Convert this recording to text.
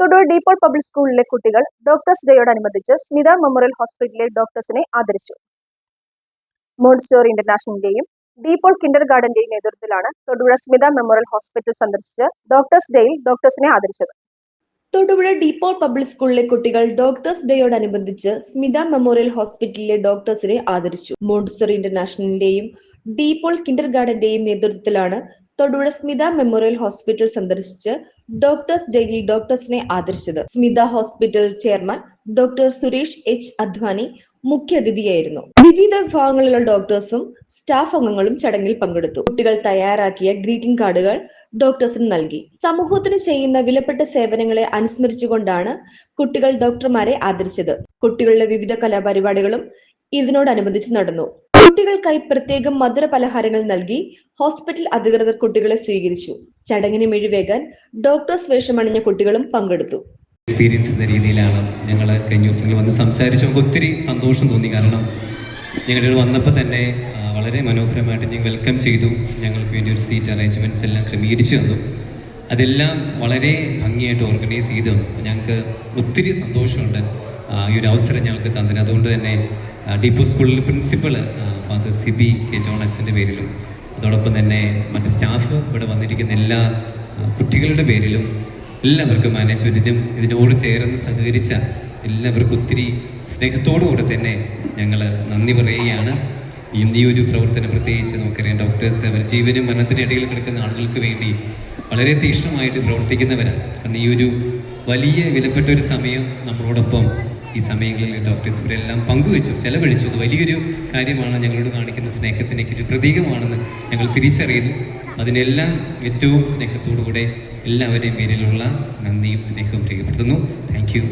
തൊടൂർ De Paul public സ്കൂളിലെ കുട്ടികൾ doctors ഡേയോടനുബന്ധിച്ച് സ്മിത മെമ്മോറിയൽ ഹോസ്പിറ്റലിലെ ഡോക്ടേഴ്സിനെ ആദരിച്ചു. മോൺസ്റ്റോറി ഇന്റർനാഷണലിന്റെയും ഡീപ്പോൾ കിൻഡർ ഗാർഡന്റെയും നേതൃത്വത്തിലാണ് തൊടുപുഴ സ്മിത മെമ്മോറിയൽ ഹോസ്പിറ്റൽ സന്ദർശിച്ച് ഡോക്ടേഴ്സ് ഡേയിൽ ഡോക്ടേഴ്സിനെ ആദരിച്ചത്. തൊടുപുഴ ഡീപ്പോൾ പബ്ലിക് സ്കൂളിലെ കുട്ടികൾ ഡോക്ടേഴ്സ് ഡേയോടനുബന്ധിച്ച് സ്മിത മെമ്മോറിയൽ ഹോസ്പിറ്റലിലെ ഡോക്ടേഴ്സിനെ ആദരിച്ചു. മോണ്ടിസറി ഇന്റർനാഷണലിന്റെയും ഡീപ്പോൾ കിൻഡർ ഗാർഡന്റെയും നേതൃത്വത്തിലാണ് തൊടുപുഴ സ്മിത മെമ്മോറിയൽ ഹോസ്പിറ്റൽ സന്ദർശിച്ച് ഡോക്ടേഴ്സ് ഡേയിൽ ഡോക്ടേഴ്സിനെ ആദരിച്ചത്. Smitha hospital chairman doctor Suresh H Advani മുഖ്യാതിഥിയായിരുന്നു. വിവിധ വിഭാഗങ്ങളിലുള്ള ഡോക്ടേഴ്സും സ്റ്റാഫ് അംഗങ്ങളും ചടങ്ങിൽ പങ്കെടുത്തു. കുട്ടികൾ തയ്യാറാക്കിയ ഗ്രീറ്റിംഗ് കാർഡുകൾ ഡോക്ടേഴ്സിന് നൽകി. സമൂഹത്തിന് ചെയ്യുന്ന വിലപ്പെട്ട സേവനങ്ങളെ അനുസ്മരിച്ചുകൊണ്ടാണ് കുട്ടികൾ ഡോക്ടർമാരെ ആദരിച്ചത്. കുട്ടികളുടെ വിവിധ കലാപരിപാടികളും ഇതിനോടനുബന്ധിച്ച് നടന്നു. കുട്ടികൾക്കായി പ്രത്യേകം മധുര പലഹാരങ്ങൾ നൽകി ഹോസ്പിറ്റൽ അധികൃതർ കുട്ടികളെ സ്വീകരിച്ചു. ചടങ്ങിന് മിഴിവേകാൻ ഡോക്ടേഴ്സ് വേഷമണിഞ്ഞ കുട്ടികളും പങ്കെടുത്തു. എക്സ്പീരിയൻസ് എന്ന രീതിയിലാണ് ഞങ്ങൾ കഴിഞ്ഞ ദിവസങ്ങളിൽ വന്ന് സംസാരിച്ചു ഒത്തിരി സന്തോഷം തോന്നി. കാരണം ഞങ്ങളുടെ വന്നപ്പോൾ തന്നെ വളരെ മനോഹരമായിട്ട് ഞങ്ങൾ വെൽക്കം ചെയ്തു. ഞങ്ങൾക്ക് വേണ്ടി ഒരു സീറ്റ് അറേഞ്ച്മെന്റ്സ് എല്ലാം ക്രമീകരിച്ചു തന്നു. അതെല്ലാം വളരെ ഭംഗിയായിട്ട് ഓർഗനൈസ് ചെയ്തു ഞങ്ങൾക്ക് ഒത്തിരി സന്തോഷമുണ്ട്. ഈ ഒരു അവസരം ഞങ്ങൾക്ക് തന്നിന് അതുകൊണ്ട് തന്നെ ഡീപ്പോ സ്കൂളിൽ principal father Sibi K John അച്ഛന്റെ പേരിലും അതോടൊപ്പം തന്നെ മറ്റ് സ്റ്റാഫ് ഇവിടെ വന്നിരിക്കുന്ന എല്ലാ കുട്ടികളുടെ പേരിലും എല്ലാവർക്കും മാനേജ്മെന്റിനും ഇതിനോട് ചേർന്ന് സഹകരിച്ച എല്ലാവർക്കും ഒത്തിരി സ്നേഹത്തോടുകൂടെ തന്നെ ഞങ്ങൾ നന്ദി പറയുകയാണ്. ഈ ഒരു പ്രവർത്തനം പ്രത്യേകിച്ച് നമുക്കറിയാം ഡോക്ടേഴ്സ് അവർ ജീവനും മരണത്തിനിടയിൽ കിടക്കുന്ന ആളുകൾക്ക് വേണ്ടി വളരെ തീഷ്ണമായിട്ട് പ്രവർത്തിക്കുന്നവരാണ്. കാരണം ഈ ഒരു വലിയ വിലപ്പെട്ട ഒരു സമയം നമ്മളോടൊപ്പം ഈ സമയങ്ങളിൽ ഡോക്ടേഴ്സ് ഇവരെല്ലാം പങ്കുവെച്ചു ചെലവഴിച്ചു. അത് വലിയൊരു കാര്യമാണ് ഞങ്ങളോട് കാണിക്കുന്ന സ്നേഹത്തിനൊക്കെ ഒരു പ്രതീകമാണെന്ന് ഞങ്ങൾ തിരിച്ചറിയുന്നു. അതിനെല്ലാം ഏറ്റവും സ്നേഹത്തോടുകൂടെ എല്ലാവരുടെയും പേരിലുള്ള നന്ദിയും സ്നേഹവും രേഖപ്പെടുത്തുന്നു. Thank you